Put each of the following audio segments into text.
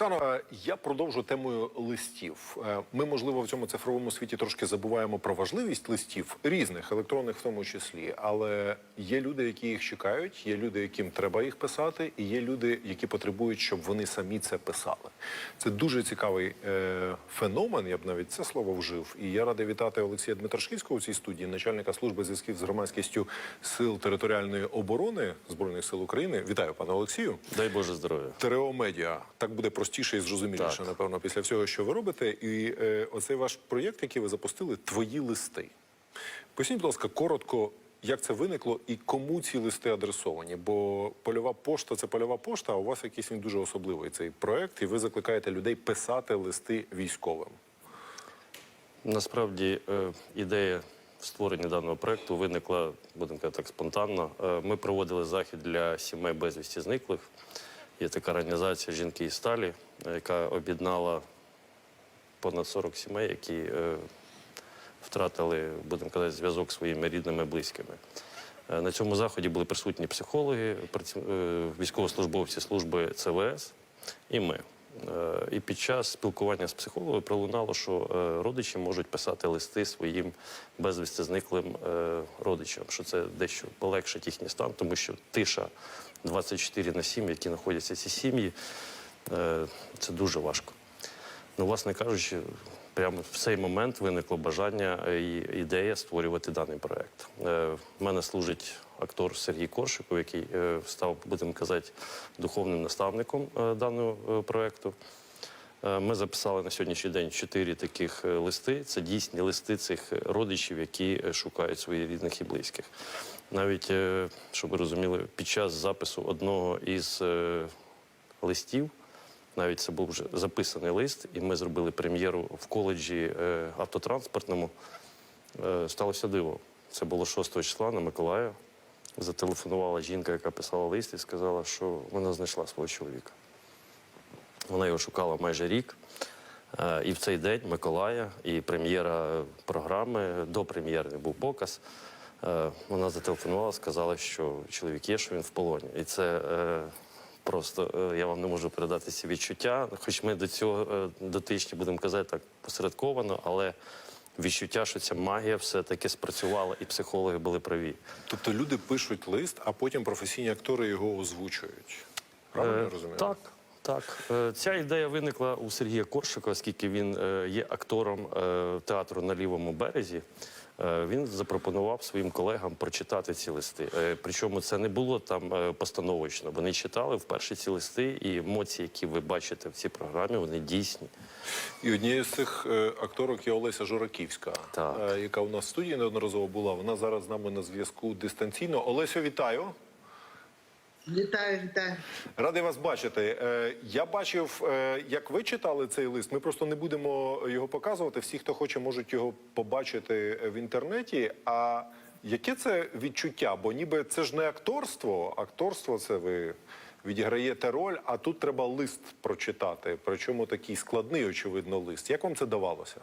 Оксано, е, я продовжу темою листів. Е, Ми, можливо, в цьому цифровому світі трошки забуваємо про важливість листів різних, електронних в тому числі. Але є люди, які їх чекають, є люди, яким треба їх писати, і є люди, які потребують, щоб вони самі це писали. Це дуже цікавий е, феномен. Я б навіть це слово вжив. І я радий вітати Олексія Дмитрашківського у цій студії, начальника служби зв'язків з громадськістю сил територіальної оборони збройних сил України. Вітаю, пане Олексію. Дай Боже здоров'я. Терео медіа так буде простіше і зрозуміліше, Так. напевно, після всього, що ви робите. І е, оцей ваш проєкт, який ви запустили, твої листи. Поясніть, будь ласка, коротко, як це виникло і кому ці листи адресовані? Бо польова пошта це польова пошта, а у вас якийсь він дуже особливий цей проєкт, і ви закликаєте людей писати листи військовим. Насправді е, ідея створення даного проекту виникла, будемо казати так, спонтанно. Е, Ми проводили захід для сімей безвісті зниклих. Є така організація Жінки і сталі, е, яка об'єднала понад 40 сімей, які е, втратили, будемо казати, зв'язок своїми рідними близькими. Е, На цьому заході були присутні психологи, військовослужбовці служби ЦВС і ми. І під час спілкування з психологом пролунало, що родичі можуть писати листи своїм безвісти зниклим родичам, що це дещо полегшить їхній стан, тому що тиша 24 на 7, які знаходяться ці сім'ї, е, це дуже важко. Ну, власне кажучи, прямо в цей момент виникло бажання е, і ідея створювати даний проект. Е, В мене служить актор Сергій Коршиков, який е, став, будемо казати, духовним наставником е, даного е, проекту. Е, Ми записали на сьогоднішній день чотири таких е, листи. Це дійсні листи цих родичів, які е, шукають своїх рідних і близьких. Навіть, е, щоб ви розуміли, під час запису одного із е, листів навіть це був вже записаний лист, і ми зробили прем'єру в коледжі е, автотранспортному. Сталося диво. Це було 6 числа на Миколая. Зателефонувала жінка, яка писала лист, і сказала, що вона знайшла свого чоловіка. Вона його шукала майже рік. І в цей день Миколая і прем'єра програми, до прем'єри був показ. Е, Вона зателефонувала, сказала, що чоловік є, що він в полоні. І це е, просто е, я вам не можу передати ці відчуття. Хоч ми до цього дотичні, будемо казати так посередковано, але відчуття, що ця магія все-таки спрацювала, і психологи були праві. Тобто люди пишуть лист, а потім професійні актори його озвучують. Правильно Е, розумію? Так, так. Е, Ця ідея виникла у Сергія Коршика, оскільки він е, є актором е, театру на лівому березі. Він запропонував своїм колегам прочитати ці листи. Причому це не було там постановочно. Вони читали вперше ці листи, і емоції, які ви бачите в цій програмі, вони дійсні. І однією з цих акторок є Олеся Жураківська, Так. яка у нас в студії неодноразово була. Вона зараз з нами на зв'язку дистанційно. Олесю, вітаю. Вітаю, вітаю. Радий вас бачити. Е, Я бачив, е, як ви читали цей лист. Ми просто не будемо його показувати. Всі, хто хоче, можуть його побачити в інтернеті. А яке це відчуття? Бо ніби це ж не акторство. Акторство це ви відіграєте роль, а тут треба лист прочитати. Причому такий складний, очевидно, лист. Як вам це давалося?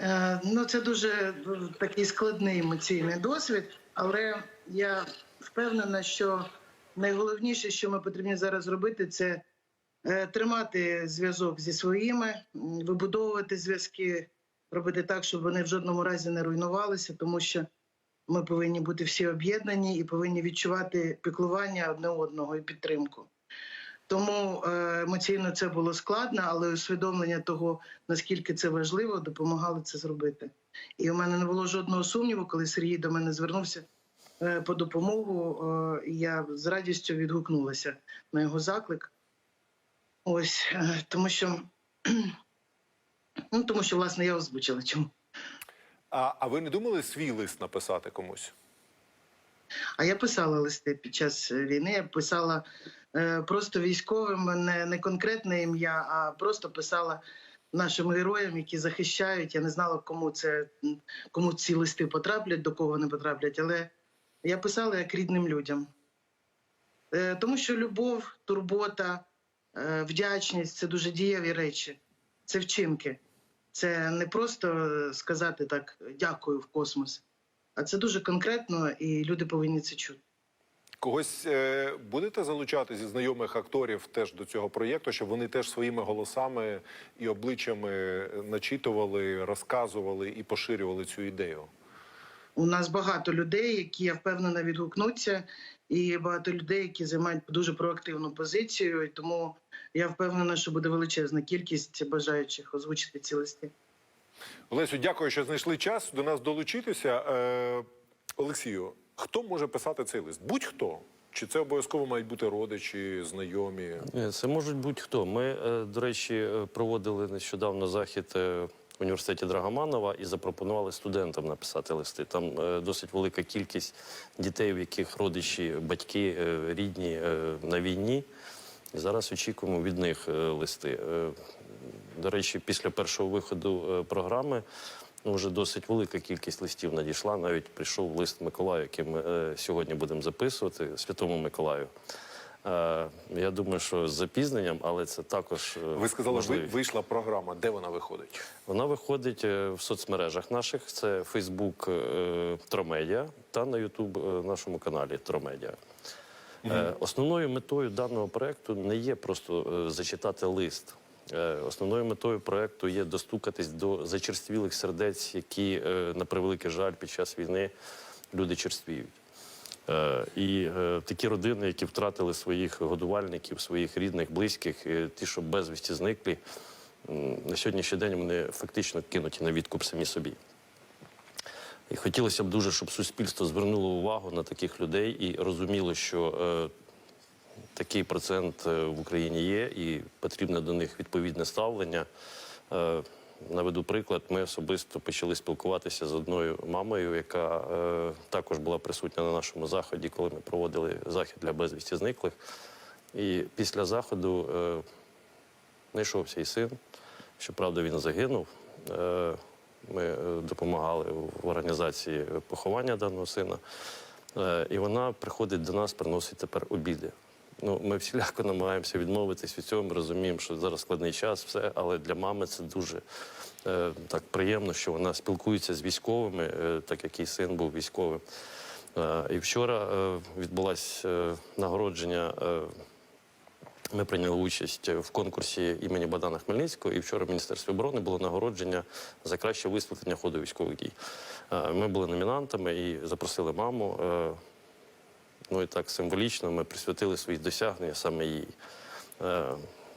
Е, ну, це дуже е, такий складний емоційний досвід, але я впевнена, що найголовніше, що ми потрібні зараз робити, це е, тримати зв'язок зі своїми, вибудовувати зв'язки, робити так, щоб вони в жодному разі не руйнувалися, тому що ми повинні бути всі об'єднані і повинні відчувати піклування одне одного і підтримку. Тому е, емоційно це було складно, але усвідомлення того, наскільки це важливо, допомагали це зробити. І у мене не було жодного сумніву, коли Сергій до мене звернувся е, по допомогу. е, Я з радістю відгукнулася на його заклик. Ось е, тому, що ну тому, що власне я озвучила чому. А, а ви не думали свій лист написати комусь? А я писала листи під час війни. Я писала е, просто військовим, не, не конкретне ім'я, а просто писала нашим героям, які захищають. Я не знала, кому це кому ці листи потраплять, до кого не потраплять. Але я писала як рідним людям. Е, тому що любов, турбота, е, вдячність це дуже дієві речі, це вчинки. Це не просто сказати так дякую в космос. А це дуже конкретно, і люди повинні це чути. Когось е, будете залучати зі знайомих акторів теж до цього проєкту, щоб вони теж своїми голосами і обличчями начитували, розказували і поширювали цю ідею? У нас багато людей, які я впевнена відгукнуться, і багато людей, які займають дуже проактивну позицію. І тому я впевнена, що буде величезна кількість бажаючих озвучити ці листи. Олесю, дякую, що знайшли час до нас долучитися. Е, Олексію, хто може писати цей лист? Будь-хто. Чи це обов'язково мають бути родичі, знайомі? Це можуть будь-хто. Ми, е, до речі, е, проводили нещодавно захід е, в університеті Драгоманова і запропонували студентам написати листи. Там досить велика кількість дітей, в яких родичі, батьки, рідні на війні. І зараз очікуємо від них листи. До речі, після першого виходу програми ну, вже досить велика кількість листів надійшла. Навіть прийшов лист Миколаю, який ми е, сьогодні будемо записувати, Святому Миколаю. Е, Я думаю, що з запізненням, але це також е, Ви сказали, ви, вийшла програма. Де вона виходить? Вона виходить е, в соцмережах наших. Це Фейсбук е, Тромедіа та на Ютуб е, нашому каналі Тромедіа. Е, Основною метою даного проекту не є просто е, зачитати лист. Е, Основною метою проекту є достукатись до зачерствілих сердець, які, е, на превеликий жаль, під час війни люди черствіють. Е, І такі родини, які втратили своїх годувальників, своїх рідних, близьких, ті, що безвісті зниклі, на сьогоднішній день вони фактично кинуті на відкуп самі собі. І хотілося б дуже, щоб суспільство звернуло увагу на таких людей і розуміло, що такий процент е, в Україні є, і потрібне до них відповідне ставлення. Е, наведу приклад, ми особисто почали спілкуватися з одною мамою, яка е, також була присутня на нашому заході, коли ми проводили захід для безвісті зниклих. І після заходу е, знайшовся і син. Щоправда, він загинув. Е, Ми е, допомагали в організації поховання даного сина. Е, І вона приходить до нас, приносить тепер обіди. Ну, ми всіляко намагаємося відмовитись від цього. Ми розуміємо, що зараз складний час, все, але для мами це дуже е, так приємно, що вона спілкується з військовими, е, так як її син був військовим. Е, і вчора е, відбулось е, нагородження. Е, ми прийняли участь в конкурсі імені Богдана Хмельницького, і вчора в Міністерстві оборони було нагородження за краще висвітлення ходу військових дій. Е, Ми були номінантами і запросили маму. Ну і так символічно ми присвятили свої досягнення саме їй. Е,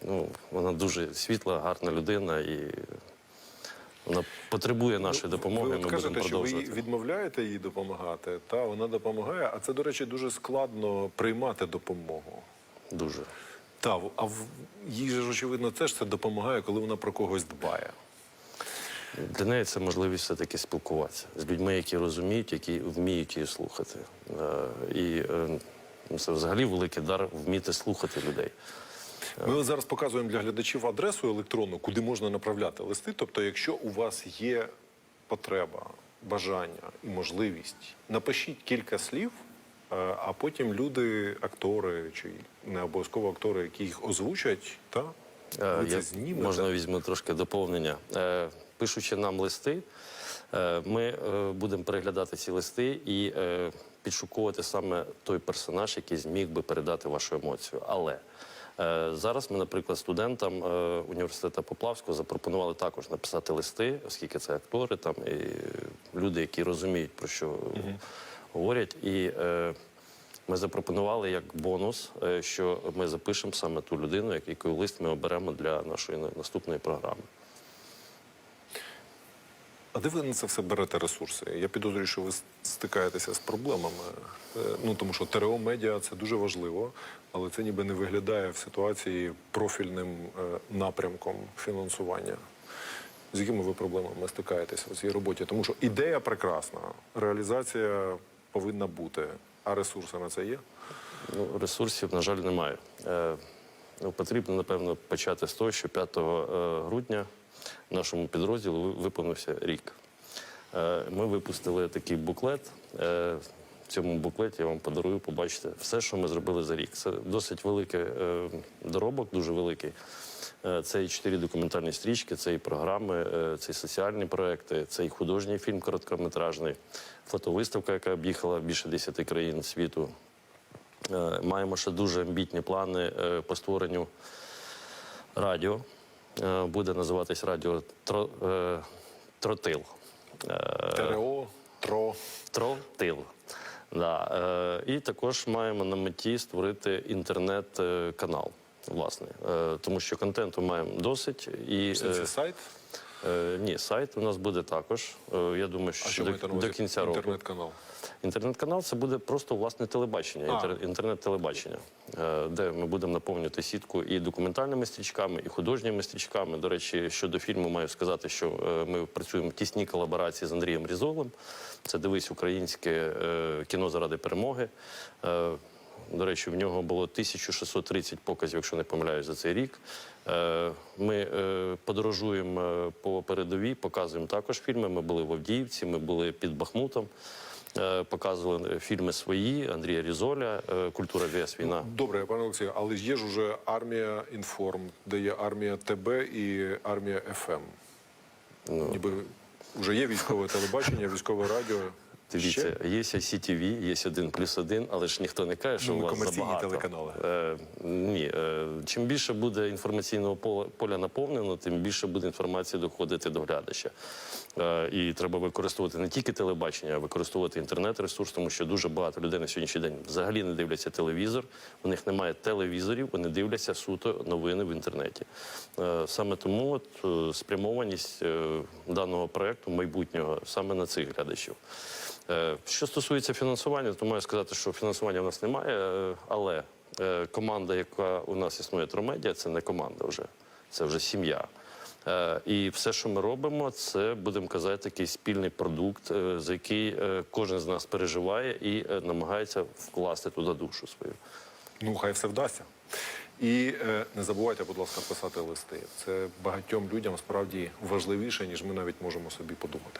Ну, вона дуже світла, гарна людина і вона потребує нашої допомоги. ви Ми кажете, будемо що ви відмовляєте їй допомагати, та вона допомагає. А це, до речі, дуже складно приймати допомогу. Дуже. Та, а в їй же ж очевидно теж це допомагає, коли вона про когось дбає. Для неї це можливість все-таки спілкуватися з людьми, які розуміють, які вміють її слухати. Е, І е, це взагалі великий дар вміти слухати людей. Ми зараз показуємо для глядачів адресу електронну, куди можна направляти листи. Тобто, якщо у вас є потреба, бажання і можливість, напишіть кілька слів, е, а потім люди, актори чи не обов'язково актори, які їх озвучать, та ви це знімете. можна візьму трошки доповнення. Пишучи нам листи, е, ми е, будемо переглядати ці листи і е, підшуковувати саме той персонаж, який зміг би передати вашу емоцію. Але зараз ми, наприклад, студентам університету Поплавського запропонували також написати листи, оскільки це актори, там і люди, які розуміють про що говорять. І ми запропонували як бонус, що ми запишемо саме ту людину, яку лист ми оберемо для нашої наступної програми. А де ви на це все берете ресурси? Я підозрюю, що ви стикаєтеся з проблемами. Е, Ну тому що ТРО медіа це дуже важливо, але це ніби не виглядає в ситуації профільним е, напрямком фінансування. З якими ви проблемами стикаєтеся у цій роботі? Тому що ідея прекрасна, реалізація повинна бути, а ресурси на це є. Ну, ресурсів, на жаль, немає. Е, ну, потрібно, напевно, почати з того, що 5 е, грудня нашому підрозділу ви- виповнився рік. Е, ми випустили такий буклет. Е, в цьому буклеті я вам подарую, побачите все, що ми зробили за рік. Це досить великий е, доробок, дуже великий. Це і чотири документальні стрічки, це і програми, це і соціальні проекти, це і художній фільм короткометражний, фотовиставка, яка об'їхала більше 10 країн світу. Маємо ще дуже амбітні плани по створенню радіо. Е, Буде називатись радіо Тро- е, Тротил. Е, ТРО, ТРО. Тротил. Да. Е, і також маємо на меті створити інтернет-канал. Власне, е, тому що контенту маємо досить і це сайт. Е, ні, сайт у нас буде також. Е, я думаю, що, А що до, до кінця року. Інтернет-канал. Інтернет-канал це буде просто власне телебачення, інтер, інтернет-телебачення, е, де ми будемо наповнювати сітку і документальними стрічками, і художніми стрічками. До речі, щодо фільму маю сказати, що е, ми працюємо в тісній колаборації з Андрієм Різолем. Це дивись українське е, кіно заради перемоги. Е, До речі, в нього було 1630 показів, якщо не помиляюсь, за цей рік. Е, Ми е, подорожуємо е, по передовій, показуємо також фільми. Ми були в Авдіївці, ми були під Бахмутом. Показували фільми свої Андрія Різоля, Культура ВС Війна. Добре, пане Олексію, але є ж уже армія інформ, де є армія ТБ і армія ФМ. Ну. Ніби вже є військове телебачення, військове радіо. Дивіться, є ICTV, є один плюс один, але ж ніхто не каже, що Ну, у вас комерційні забагато. телеканали. Е, ні, е, чим більше буде інформаційного поля, поля наповнено, тим більше буде інформації доходити до глядача. Е, і треба використовувати не тільки телебачення, а використовувати інтернет-ресурс, тому що дуже багато людей на сьогоднішній день взагалі не дивляться телевізор. У них немає телевізорів, вони дивляться суто новини в інтернеті. Е, саме тому от, е, спрямованість е, даного проекту майбутнього саме на цих глядачів. Е, Що стосується фінансування, то маю сказати, що фінансування в нас немає, е, але е, команда, яка у нас існує Тромедіа, це не команда вже, це вже сім'я. І все, що ми робимо, це будемо казати, такий спільний продукт, за який кожен з нас переживає і намагається вкласти туди душу свою. Ну, хай все вдасться. І не забувайте, будь ласка, писати листи. Це багатьом людям справді важливіше, ніж ми навіть можемо собі подумати.